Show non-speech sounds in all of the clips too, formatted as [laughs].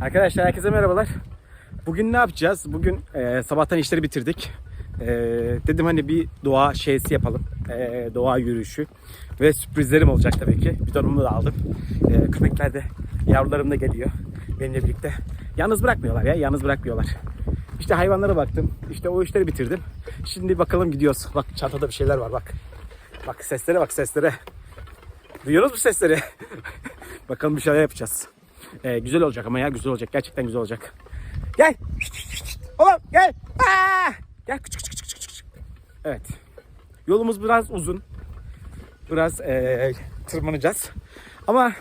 Arkadaşlar herkese merhabalar. Bugün ne yapacağız? Bugün e, sabahtan işleri bitirdik. E, dedim hani bir doğa şeysi yapalım. E, doğa yürüyüşü. Ve sürprizlerim olacak tabii ki. Bidonumu da aldım. E, köpekler de yavrularım da geliyor. Benimle birlikte. Yalnız bırakmıyorlar ya. Yalnız bırakmıyorlar. İşte hayvanlara baktım. İşte o işleri bitirdim. Şimdi bakalım gidiyoruz. Bak çantada bir şeyler var bak. Bak seslere bak seslere. Duyuyoruz mu sesleri? [laughs] bakalım bir şeyler yapacağız. Ee, güzel olacak ama ya güzel olacak. Gerçekten güzel olacak. Gel. Oğlum gel. Aa! Gel. Küçük küçük küçük küçük. Evet. Yolumuz biraz uzun. Biraz ee, tırmanacağız. Ama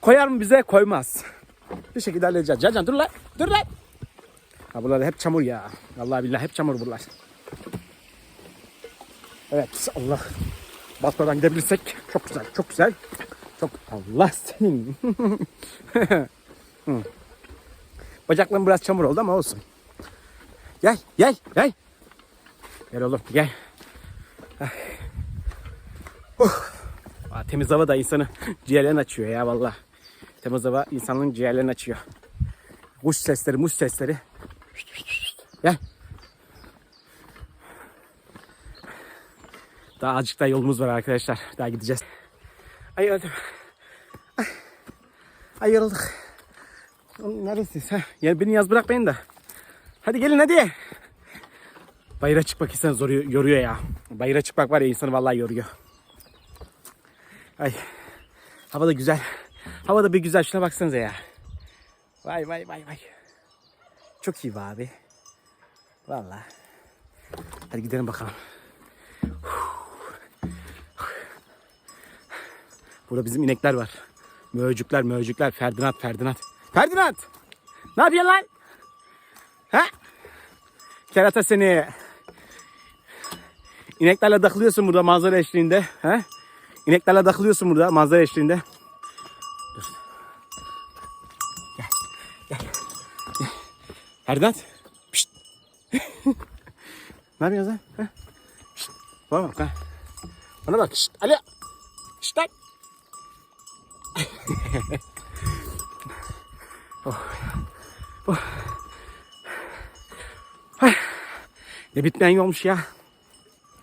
koyar mı bize? Koymaz. Bir şekilde halledeceğiz. Can can dur lan. Dur lan. Ha buralar hep çamur ya. Vallahi billahi hep çamur buralar. Evet Allah. Basmadan gidebilirsek çok güzel, çok güzel. Çok Allah senin. [laughs] Bacaklarım biraz çamur oldu ama olsun. Gel, gel, gel. Gel oğlum, gel. Uh. Aa, temiz hava da insanı [laughs] ciğerlerini açıyor ya vallahi. Temiz hava insanın ciğerlerini açıyor. Kuş sesleri, muş sesleri. Gel. Daha azıcık daha yolumuz var arkadaşlar. Daha gideceğiz. Ay öldüm. Ay, ay yorulduk. Oğlum Neredesiniz? Ha? Ya beni yaz bırakmayın da. Hadi gelin hadi. Bayıra çıkmak insanı zor yoruyor ya. Bayıra çıkmak var ya insanı vallahi yoruyor. Ay. Hava da güzel. Hava da bir güzel. Şuna baksanıza ya. Vay vay vay vay. Çok iyi be abi. Vallahi. Hadi gidelim bakalım. Burada bizim inekler var. Möğcükler, möğcükler. Ferdinand, Ferdinand. Ferdinand! Ne yapıyorsun lan? Ha? Kerata seni. İneklerle takılıyorsun burada manzara eşliğinde. Ha? İneklerle takılıyorsun burada manzara eşliğinde. Dur. Gel. Gel. Gel. Ferdinand. Pişt. [laughs] ne yapıyorsun lan? Ha? Pişt. Bana bak. Bana bak. Şşt. Ali. Şşt lan. Oh. Oh. Ne bitmeyen yolmuş ya.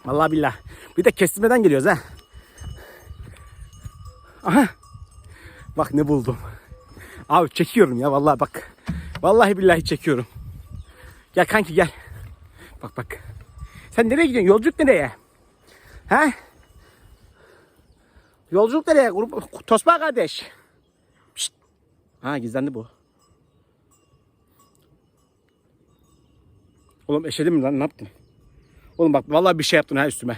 Vallahi billah. Bir de kestirmeden geliyoruz ha. Aha. Bak ne buldum. Abi çekiyorum ya vallahi bak. Vallahi billahi çekiyorum. Gel kanki gel. Bak bak. Sen nereye gidiyorsun? Yolculuk nereye? Ha? Yolculuk nereye? Grup, Tosba kardeş. Pişt. Ha gizlendi bu. Oğlum eşedim mi lan ne yaptın? Oğlum bak vallahi bir şey yaptın ha üstüme.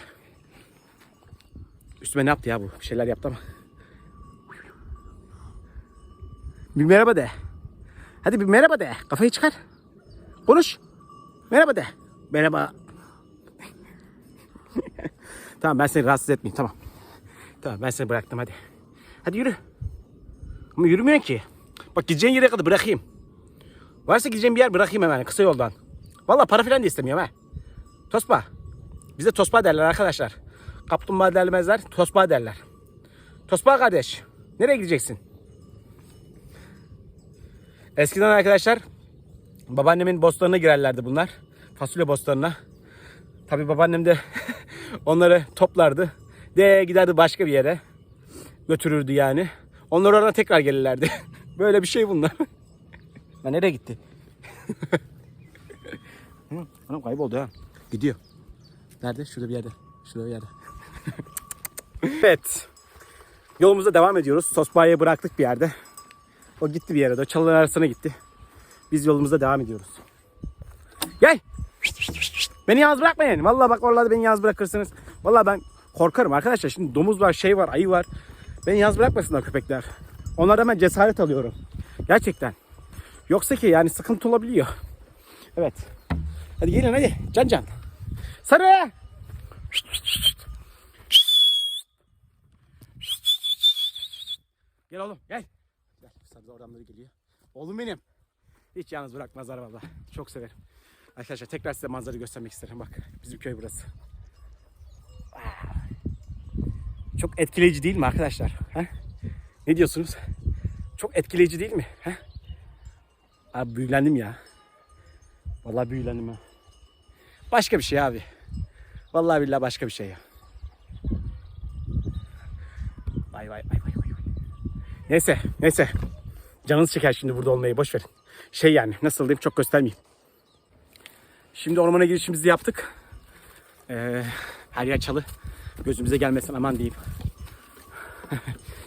Üstüme ne yaptı ya bu? Bir şeyler yaptı ama. Bir merhaba de. Hadi bir merhaba de. Kafayı çıkar. Konuş. Merhaba de. Merhaba. [laughs] tamam ben seni rahatsız etmeyeyim tamam. Tamam ben seni bıraktım hadi. Hadi yürü. Ama yürümüyor ki. Bak gideceğin yere kadar bırakayım. Varsa gideceğim bir yer bırakayım hemen kısa yoldan. Vallahi para falan da istemiyorum ha. Tospa. Bize tospa derler arkadaşlar. Kaplumbağa derlemezler, tospa derler. Tospa kardeş. Nereye gideceksin? Eskiden arkadaşlar babaannemin bostanına girerlerdi bunlar. Fasulye bostanına. Tabi babaannem de [laughs] onları toplardı. De giderdi başka bir yere. Götürürdü yani. Onlar oradan tekrar gelirlerdi. [laughs] Böyle bir şey bunlar. ya nereye gitti? [laughs] Hı, Anam kayboldu ha. Gidiyor. Nerede? Şurada bir yerde. Şurada bir yerde. [laughs] evet. Yolumuza devam ediyoruz. Tosbağa'yı bıraktık bir yerde. O gitti bir yere. O çalılar arasına gitti. Biz yolumuza devam ediyoruz. Gel. Beni yalnız bırakmayın. Vallahi bak oralarda beni yalnız bırakırsınız. Vallahi ben korkarım arkadaşlar. Şimdi domuz var, şey var, ayı var. Beni yalnız bırakmasınlar köpekler. Onlardan ben cesaret alıyorum. Gerçekten. Yoksa ki yani sıkıntı olabiliyor. Evet. Hadi gelin hadi. Can can. Sarı. Gel oğlum gel. Gel. Sarı biri geliyor. Oğlum benim. Hiç yalnız bırakmazlar valla. Çok severim. Arkadaşlar tekrar size manzarayı göstermek isterim. Bak bizim köy burası. Çok etkileyici değil mi arkadaşlar? Ha? Ne diyorsunuz? Çok etkileyici değil mi? Ha? Abi büyülendim ya. Vallahi büyülendim ha. Başka bir şey abi. Vallahi billahi başka bir şey ya. Vay vay vay vay vay. Neyse neyse. Canınız çeker şimdi burada olmayı boş verin. Şey yani nasıl diyeyim çok göstermeyeyim. Şimdi ormana girişimizi yaptık. Ee, her yer çalı. Gözümüze gelmesin aman diyeyim.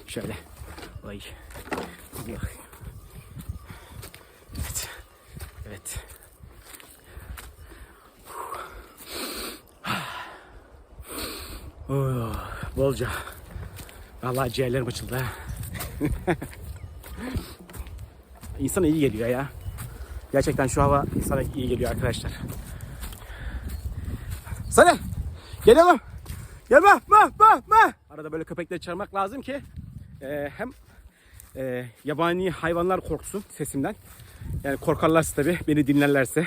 Şöyle. Allah. Evet. Evet. Oh, bolca. Vallahi ciğerlerim açıldı ha. [laughs] İnsana iyi geliyor ya. Gerçekten şu hava insana iyi geliyor arkadaşlar. Sana gel oğlum. Gel bak bak bak bak. Arada böyle köpekleri çağırmak lazım ki e, hem e, yabani hayvanlar korksun sesimden. Yani korkarlarsa tabii beni dinlerlerse,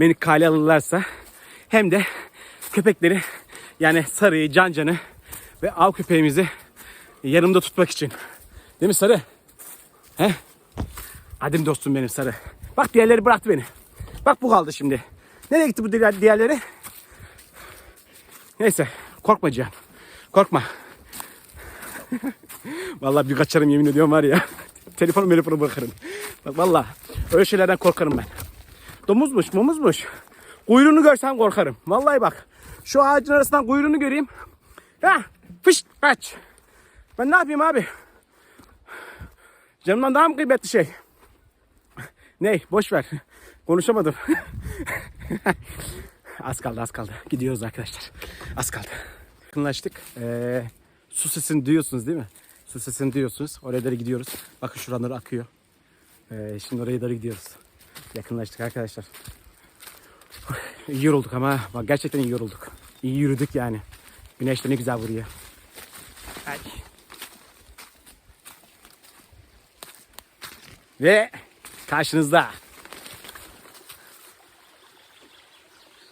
beni kale alırlarsa hem de köpekleri yani sarıyı, cancanı ve av köpeğimizi yanımda tutmak için. Değil mi sarı? He? Adım dostum benim sarı. Bak diğerleri bıraktı beni. Bak bu kaldı şimdi. Nereye gitti bu diğer- diğerleri? Neyse korkma Cihan. Korkma. [laughs] Vallahi bir kaçarım yemin ediyorum var ya. [laughs] Telefonu telefonu bırakırım. Bak vallahi öyle şeylerden korkarım ben. Domuzmuş momuzmuş. Kuyruğunu görsem korkarım. Vallahi bak. Şu ağacın arasından kuyruğunu göreyim. Ha, fış kaç. Ben ne yapayım abi? Canımdan daha mı kıymetli şey? Ney? Boş ver. Konuşamadım. [laughs] az kaldı az kaldı. Gidiyoruz arkadaşlar. Az kaldı. Yakınlaştık. Ee, su sesini duyuyorsunuz değil mi? Su sesini duyuyorsunuz. Oraya doğru gidiyoruz. Bakın şuraları akıyor. Ee, şimdi oraya doğru gidiyoruz. Yakınlaştık arkadaşlar. İyi yorulduk ama bak gerçekten iyi yorulduk. İyi yürüdük yani. Güneş de ne güzel vuruyor. Ay. Ve karşınızda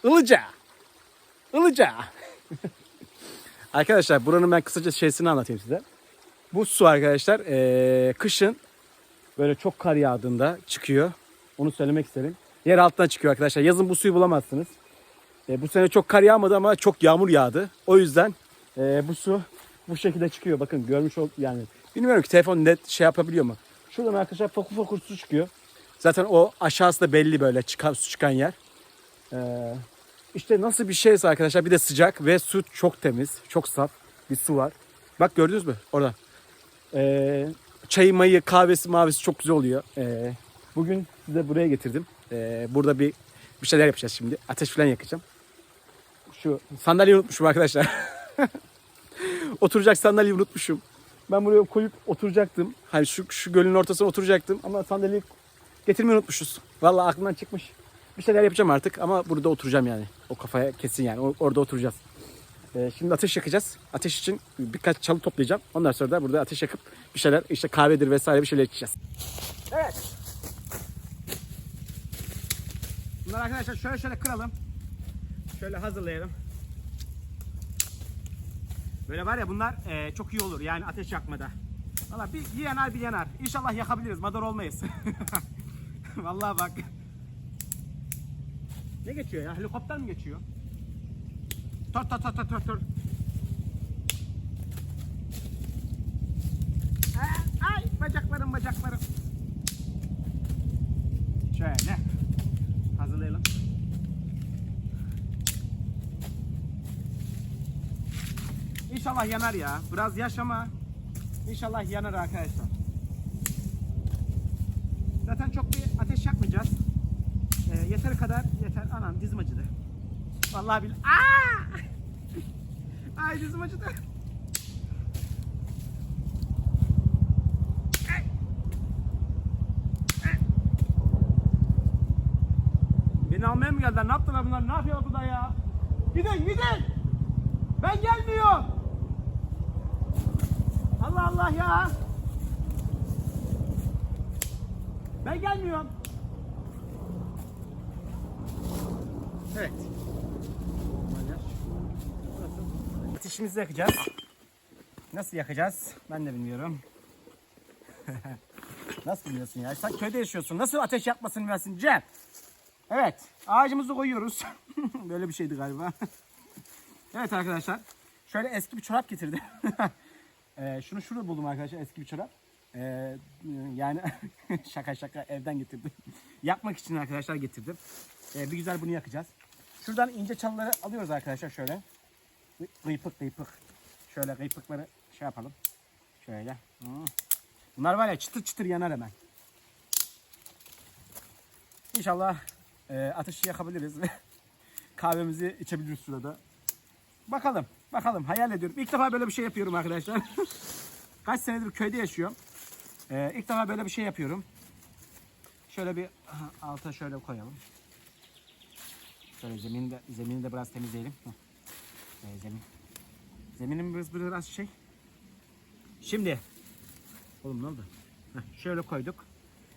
Ilıca. Ilıca. [laughs] arkadaşlar buranın ben kısaca şeysini anlatayım size. Bu su arkadaşlar eee, kışın böyle çok kar yağdığında çıkıyor. Onu söylemek isterim. Yer altından çıkıyor arkadaşlar. Yazın bu suyu bulamazsınız. E, bu sene çok kar yağmadı ama çok yağmur yağdı. O yüzden e, bu su bu şekilde çıkıyor. Bakın görmüş ol yani. Bilmiyorum ki telefon net şey yapabiliyor mu? Şuradan arkadaşlar fokur fokur su çıkıyor. Zaten o aşağısı da belli böyle çıkan su çıkan yer. Ee, işte nasıl bir şeyse arkadaşlar bir de sıcak ve su çok temiz, çok saf bir su var. Bak gördünüz mü orada? Ee, çayı mayı kahvesi mavisi çok güzel oluyor. Ee, bugün size buraya getirdim. Ee, burada bir bir şeyler yapacağız şimdi. Ateş falan yakacağım. Şu sandalyeyi unutmuşum arkadaşlar. [laughs] Oturacak sandalyeyi unutmuşum. Ben buraya koyup oturacaktım. Hani şu, şu gölün ortasına oturacaktım ama sandalyeyi getirmeyi unutmuşuz. Vallahi aklımdan çıkmış. Bir şeyler yapacağım artık ama burada oturacağım yani. O kafaya kesin yani. O- orada oturacağız. Ee, şimdi ateş yakacağız. Ateş için birkaç çalı toplayacağım. Ondan sonra da burada ateş yakıp bir şeyler işte kahvedir vesaire bir şeyler içeceğiz. Evet. Bunları arkadaşlar şöyle şöyle kıralım. Şöyle hazırlayalım. Böyle var ya bunlar e, çok iyi olur yani ateş yakmada. Valla bir, yanar bir yanar. İnşallah yakabiliriz. Madar olmayız. [laughs] Vallahi bak. Ne geçiyor ya? Helikopter mi geçiyor? Tor tor tor tor tor. Aa, Ay bacaklarım bacaklarım. Şöyle. Hazırlayalım. İnşallah yanar ya. Biraz yaş ama inşallah yanar arkadaşlar. Zaten çok bir ateş yakmayacağız. Ee, yeteri kadar. Anam dizim acıdı. Vallahi bil. Aa! Ay dizim acıdı. Beni almaya mı geldiler? Ne yaptılar bunlar? Ne yapıyor burada ya? Gidin gidin. Ben gelmiyorum. Allah Allah ya. Ben gelmiyorum. Evet. Ateşimizi yakacağız. Nasıl yakacağız? Ben de bilmiyorum. [laughs] Nasıl biliyorsun ya? Sen köyde yaşıyorsun. Nasıl ateş yakmasını bilmezsin Cem? Evet. Ağacımızı koyuyoruz. [laughs] Böyle bir şeydi galiba. [laughs] evet arkadaşlar. Şöyle eski bir çorap getirdim. Ee, şunu şurada buldum arkadaşlar. Eski bir çorap. Ee, yani [laughs] şaka şaka evden getirdim. Yakmak için arkadaşlar getirdim. Ee, bir güzel bunu yakacağız. Şuradan ince çalıları alıyoruz arkadaşlar şöyle. Kıypık kıypık. Şöyle kıypıkları şey yapalım. Şöyle. Hmm. Bunlar var ya çıtır çıtır yanar hemen. İnşallah e, ateşi yakabiliriz ve [laughs] kahvemizi içebiliriz sırada. Bakalım, bakalım. Hayal ediyorum. İlk defa böyle bir şey yapıyorum arkadaşlar. [laughs] Kaç senedir köyde yaşıyorum. E, ilk defa böyle bir şey yapıyorum. Şöyle bir alta şöyle koyalım. Şöyle zemini de, zemini de biraz temizleyelim. Ee, zemin. Zeminin biraz, biraz şey. Şimdi. Oğlum ne oldu? Heh, şöyle koyduk.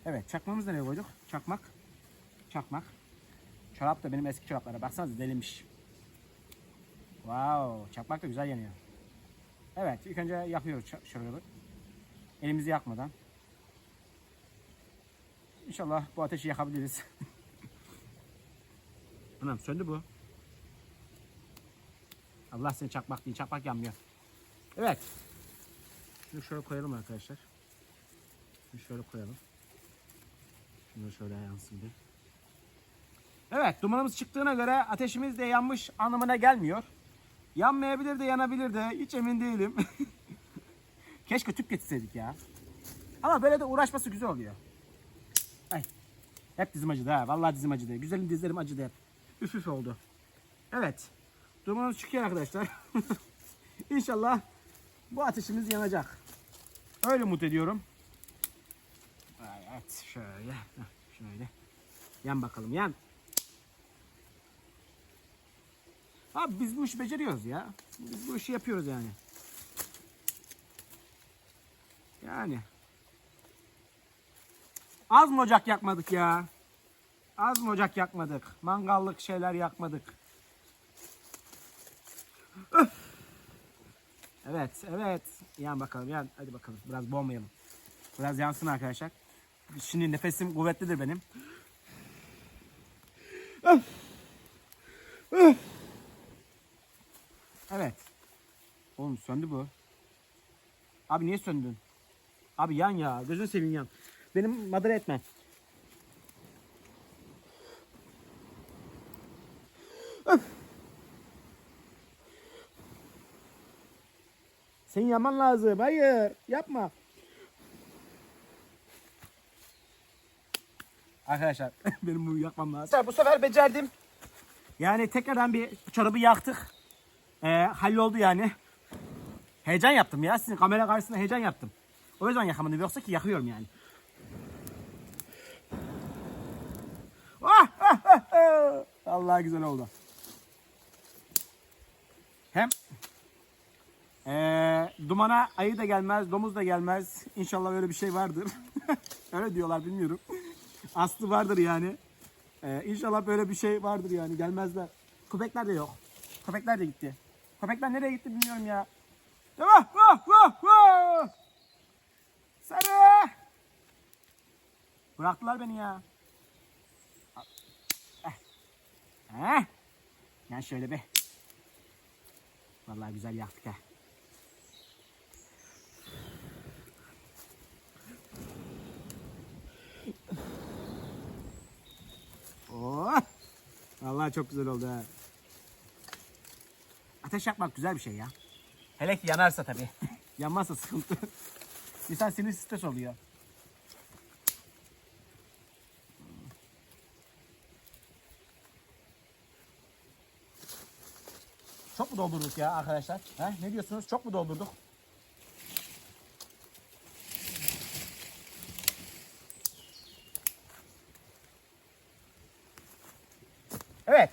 Evet çakmamızı nereye koyduk? Çakmak. Çakmak. Çorap da benim eski çoraplara. Baksanıza delinmiş. Wow. Çakmak da güzel yanıyor. Evet ilk önce yapıyoruz şöyle. Elimizi yakmadan. İnşallah bu ateşi yakabiliriz. [laughs] Anam söndü bu. Allah seni çakmak değil. Çakmak yanmıyor. Evet. Şunu şöyle koyalım arkadaşlar. Şunu şöyle koyalım. Şunu şöyle yansın bir. Evet dumanımız çıktığına göre ateşimiz de yanmış anlamına gelmiyor. Yanmayabilir de yanabilir de hiç emin değilim. [laughs] Keşke tüp getirseydik ya. Ama böyle de uğraşması güzel oluyor. Ay. Hep dizim acıdı ha. Vallahi dizim acıdı. Güzelim dizlerim acıdı hep. Üf üf oldu. Evet. Dumanımız çıkıyor arkadaşlar. [laughs] İnşallah bu ateşimiz yanacak. Öyle umut ediyorum. Evet şöyle. Şöyle. Yan bakalım yan. Abi biz bu işi beceriyoruz ya. Biz bu işi yapıyoruz yani. Yani. Az mı ocak yakmadık ya? Az mı ocak yakmadık? Mangallık şeyler yakmadık. Öf! Evet, evet. Yan bakalım, yan. Hadi bakalım. Biraz boğmayalım. Biraz yansın arkadaşlar. Şimdi nefesim kuvvetlidir benim. Öf! Öf! Evet. Oğlum söndü bu. Abi niye söndün? Abi yan ya. Gözünü seveyim yan. Benim madara etme. Senin yaman lazım. Hayır. Yapma. Arkadaşlar [laughs] benim bunu yakmam lazım. Bu sefer becerdim. Yani tekrardan bir çorabı yaktık. Ee, halloldu yani. Heyecan yaptım ya. Sizin kamera karşısında heyecan yaptım. O yüzden yakamadım. Yoksa ki yakıyorum yani. Ah, ah, ah, ah. [laughs] Allah güzel oldu. Hem ee, dumana ayı da gelmez, domuz da gelmez. İnşallah öyle bir şey vardır. [laughs] öyle diyorlar bilmiyorum. Aslı vardır yani. Ee, inşallah böyle bir şey vardır yani gelmezler. Köpekler de yok. Köpekler de gitti. Köpekler nereye gitti bilmiyorum ya. Vah vah vah vah. Sarı. Bıraktılar beni ya. Eh. Yani şöyle bir. Vallahi güzel yaktık ha. Oh! Vallahi çok güzel oldu ha. Ateş yakmak güzel bir şey ya. Hele ki yanarsa tabii. [laughs] Yanmazsa sıkıntı. İnsan sinir stres oluyor. Çok mu doldurduk ya arkadaşlar? He? Ne diyorsunuz? Çok mu doldurduk? Evet.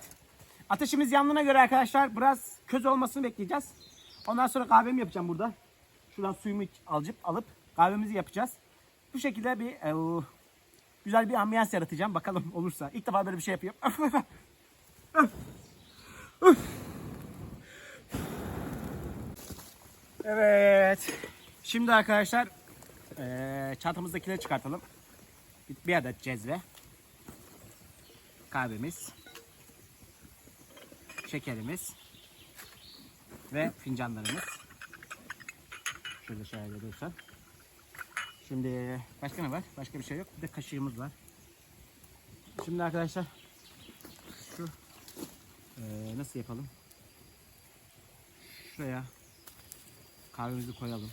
Ateşimiz yandığına göre arkadaşlar biraz köz olmasını bekleyeceğiz. Ondan sonra kahvemi yapacağım burada. Şuradan suyumu alıp alıp kahvemizi yapacağız. Bu şekilde bir e, güzel bir ambiyans yaratacağım. Bakalım olursa. İlk defa böyle bir şey yapıyorum. [laughs] Evet. Şimdi arkadaşlar Ee, çantamızdakileri çıkartalım. Bir, adet cezve. Kahvemiz. Şekerimiz. Ve fincanlarımız. Şöyle şöyle dursun. Şimdi başka ne var? Başka bir şey yok. Bir de kaşığımız var. Şimdi arkadaşlar şu ee, nasıl yapalım? Şuraya kahvemizi koyalım.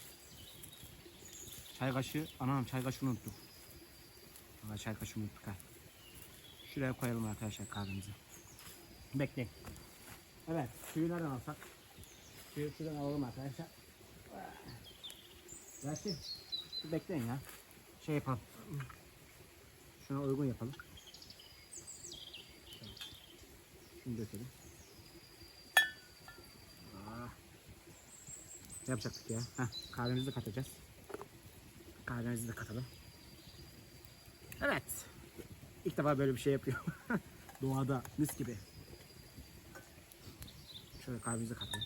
Çay kaşığı, anam çay kaşığını unuttuk. Valla çay kaşığını unuttuk ha. Şuraya koyalım arkadaşlar kahvemizi. Bekleyin. Evet, suyu nereden alsak? Suyu şuradan alalım arkadaşlar. Gerçi bekleyin ya. Şey yapalım. Şuna uygun yapalım. Şunu dökelim. Aa. Yapacaktık ya? Heh, kahvemizi de katacağız. Kahvemizi de katalım. Evet. İlk defa böyle bir şey yapıyorum. [laughs] Doğada mis gibi. Şöyle kahvemizi katalım.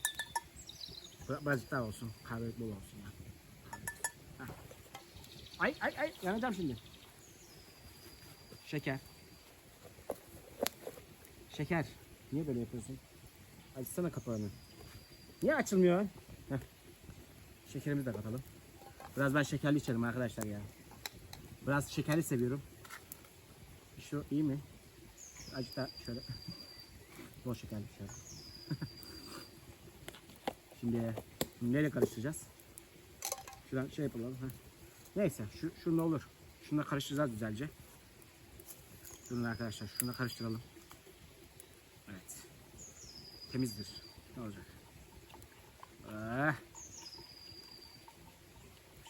Bir- Birazcık daha olsun. Kahve bol olsun ya. Ay ay ay yanacağım şimdi. Şeker. Şeker. Niye böyle yapıyorsun? Açsana kapağını. Niye açılmıyor? Şekerimizi de katalım. Biraz ben şekerli içerim arkadaşlar ya. Biraz şekerli seviyorum. Şu iyi mi? Azıcık da şöyle. [laughs] Bol şekerli şöyle. [laughs] Şimdi neyle karıştıracağız? Şuradan şey yapalım. Heh. Neyse şu, şunu olur. Şunu da karıştıracağız güzelce. Da arkadaşlar şunu da karıştıralım. Evet. Temizdir. Ne olacak? Ah.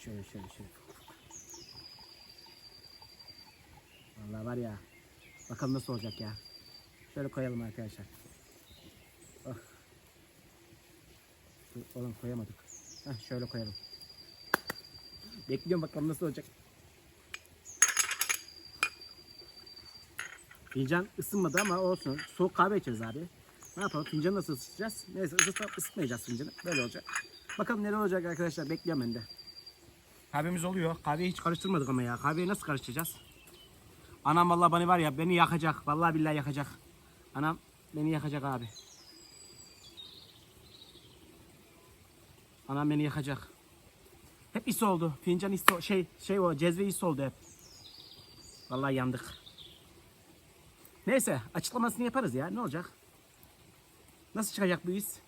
Şöyle şöyle şöyle. Vallahi var ya. Bakalım nasıl olacak ya. Şöyle koyalım arkadaşlar. Oh. Oğlum koyamadık. Heh, şöyle koyalım. Bekliyorum bakalım nasıl olacak. Fincan ısınmadı ama olsun. Soğuk kahve içeriz abi. Ne yapalım? Fincanı nasıl ısıtacağız? Neyse ısıt, ısıtmayacağız fincanı. Böyle olacak. Bakalım neler olacak arkadaşlar. Bekliyorum ben de. Kahvemiz oluyor. Kahveyi hiç karıştırmadık ama ya. Kahveyi nasıl karıştıracağız? Anam vallahi beni var ya beni yakacak. Vallahi billahi yakacak. Anam beni yakacak abi. Anam beni yakacak. Hep is oldu. Fincan is şey şey o cezve is oldu hep. Vallahi yandık. Neyse açıklamasını yaparız ya. Ne olacak? Nasıl çıkacak bu iz?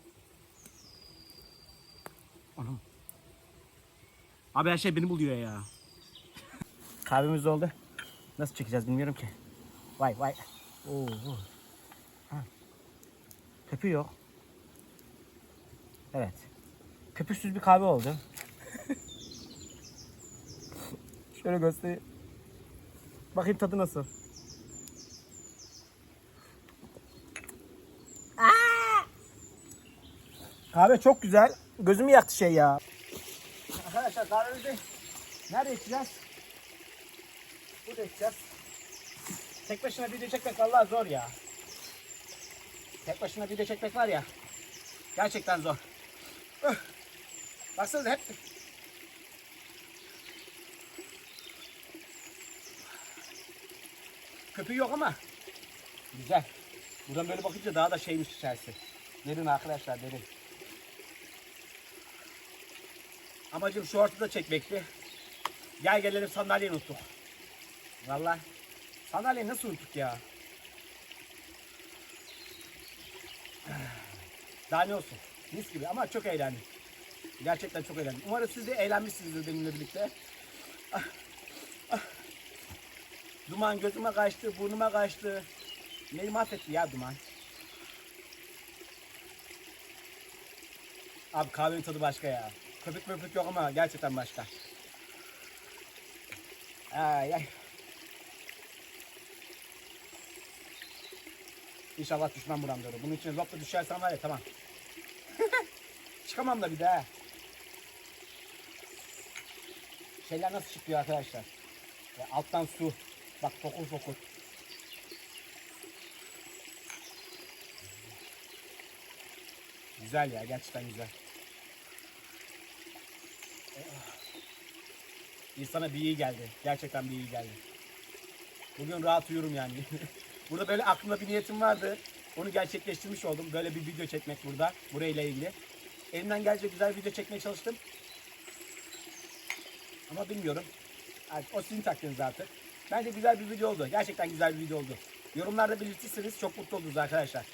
Anam. Abi her şey beni buluyor ya. Kahvemiz oldu. Nasıl çekeceğiz bilmiyorum ki. Vay vay. Oo. Ha. Köpüğü yok. Evet. Köpüksüz bir kahve oldu. [laughs] Şöyle göstereyim. Bakayım tadı nasıl. Kahve çok güzel. Gözümü yaktı şey ya. Arkadaşlar kahvemizi nerede içeceğiz? Burada içeceğiz. Tek başına video çekmek vallahi zor ya. Tek başına video çekmek var ya. Gerçekten zor. Öh. Baksanıza hep Köpüğü yok ama güzel. Buradan böyle bakınca daha da şeymiş içerisi. Derin arkadaşlar derin. Amacım şu ortada çekmekti. Gel gelelim sandalyeyi unuttuk. Vallahi sandalyeyi nasıl unuttuk ya? Daha ne olsun? Mis gibi ama çok eğlendim. Gerçekten çok eğlendim. Umarım siz de eğlenmişsinizdir benimle birlikte. Ah, ah. Duman gözüme kaçtı, burnuma kaçtı. Neyi mahvetti ya duman. Abi kahvenin tadı başka ya. Köpük möpük yok ama gerçekten başka. Ay ay. İnşallah düşmem buram doğru. Bunun için zopla düşersen var ya tamam. [laughs] Çıkamam da bir daha. Şeyler nasıl çıkıyor arkadaşlar? Ya alttan su. Bak fokur fokur. Güzel ya gerçekten güzel. İnsana bir iyi geldi. Gerçekten bir iyi geldi. Bugün rahat uyurum yani. [laughs] burada böyle aklımda bir niyetim vardı. Onu gerçekleştirmiş oldum. Böyle bir video çekmek burada. Burayla ilgili. Elimden gelecek güzel video çekmeye çalıştım. Ama bilmiyorum. Artık o sizin takdiriniz artık. Bence güzel bir video oldu. Gerçekten güzel bir video oldu. Yorumlarda belirtirseniz çok mutlu oluruz arkadaşlar.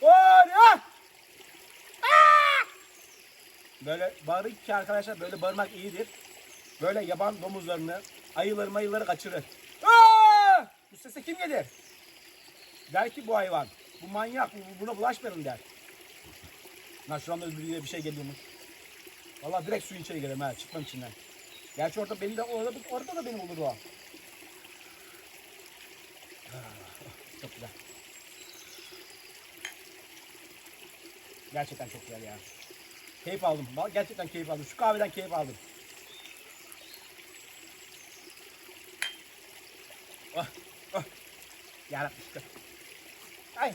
Oraya! Böyle bağırır ki arkadaşlar böyle bağırmak iyidir. Böyle yaban domuzlarını, ayıları mayıları kaçırır. Aa! Bu sese kim gelir? Der ki bu hayvan. Bu manyak, bu- buna bulaşmayalım der. Lan şuramda bir, bir şey geliyormuş. Vallahi direkt suyun içeri girerim ha, çıkmam içinden. Gerçi orada beni de, orada, orada da beni bulur o. Ah, Çok güzel. Gerçekten çok güzel ya. Keyif aldım. Gerçekten keyif aldım. Şu kahveden keyif aldım. Şükür. Ay.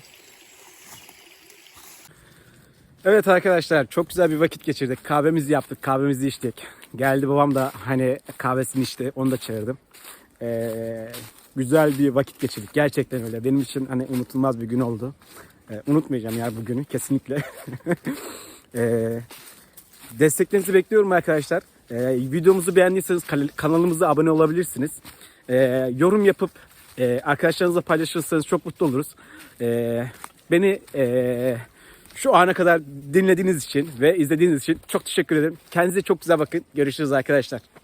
Evet arkadaşlar çok güzel bir vakit geçirdik. Kahvemizi yaptık, kahvemizi içtik. Geldi babam da hani kahvesini içti, onu da çağırdım. Ee, güzel bir vakit geçirdik. Gerçekten öyle. Benim için hani unutulmaz bir gün oldu. Ee, unutmayacağım ya bugünü kesinlikle. [laughs] ee, desteklerinizi bekliyorum arkadaşlar. Ee, videomuzu beğendiyseniz kanalımıza abone olabilirsiniz. Ee, yorum yapıp e, arkadaşlarınızla paylaşırsanız çok mutlu oluruz. Ee, beni e, şu ana kadar dinlediğiniz için ve izlediğiniz için çok teşekkür ederim. Kendinize çok güzel bakın. Görüşürüz arkadaşlar.